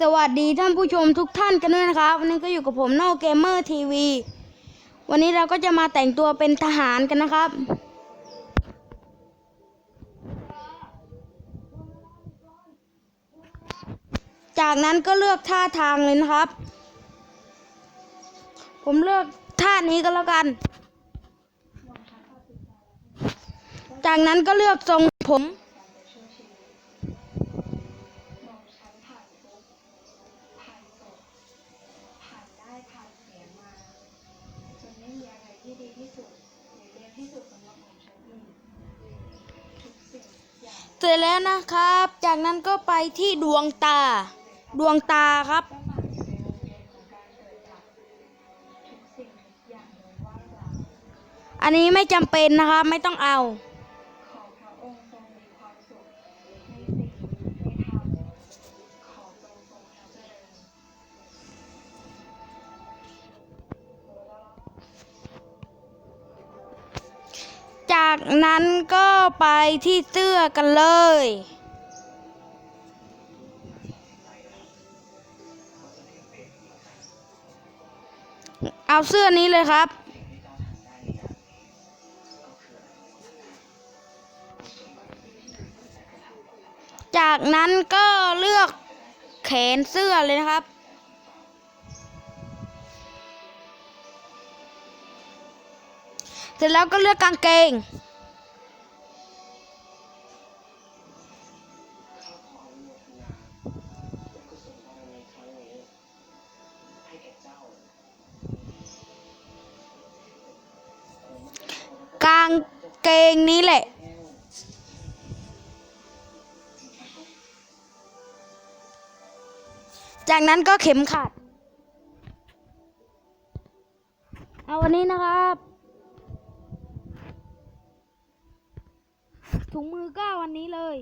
สวัสดีท่านผู้ชมทุกท่านกันด้วยนะครับ วันนี้ก็อยู่กับผมโนเกมเมอร์ทีวีวันนี้เราก็จะมาแต่งตัวเป็นทหารกันนะครับ จากนั้นก็เลือกท่าทางเลยนะครับ ผมเลือกท่านี้ก็แล้วกัน จากนั้นก็เลือกทรงผม ผ่านได้ผ่านเสียงมาจนไม่มีอะไรที่ดีที่สุดหรือเลวที่สุดสำหรับของฉันอีกทุกสิ่งทุกอย่าง เสร็จแล้วนะครับ จากนั้นก็ไปที่ดวงตา ดวงตาครับก็หมายอยู่ในวงเวียนของการเกิดดับทุกสิ่งทุกอย่างโดยว่างเปล่าอันนี้ไม่จำเป็นนะครับ ไม่ต้องเอา จากนั้นก็ไปที่เสื้อกันเลย เอาเสื้อนี้เลยครับ จากนั้นก็เลือกแขนเสื้อเลยนะครับ เสร็จแล้วก็เลือกกางเกง กางเกงนี้แหละจากนั้นก็เข็มขัด เอาวันนี้นะครับ ถุงมือก็วันนี้เลย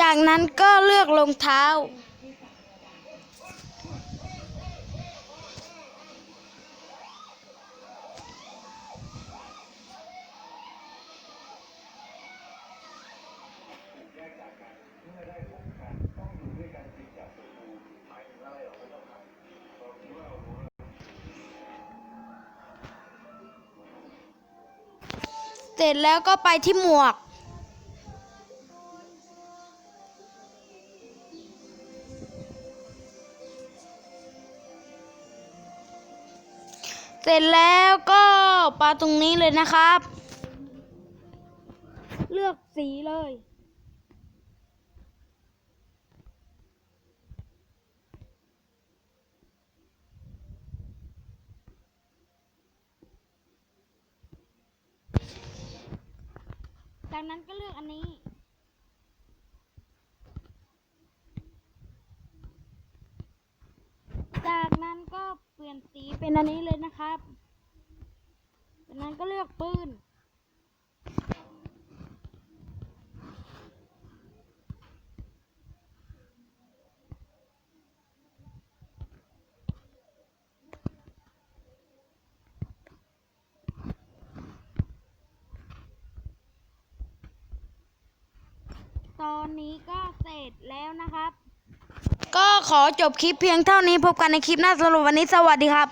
จากนั้นก็เลือกรองเท้า เสร็จแล้วก็ไปที่หมวก เสร็จแล้วก็ปาตรงนี้เลยนะครับ เลือกสีเลย จากนั้นก็เลือกอันนี้ จากนั้นก็เปลี่ยนสีเป็นอันนี้เลยนะครับ จากนั้นก็เลือกปืน ต อนนี้ก็เสร็จแล้วนะครับ ก็ขอจบคลิปเพียงเท่านี้พบกันในคลิปหน้าสำหรับวันนี้สวัสดีครับ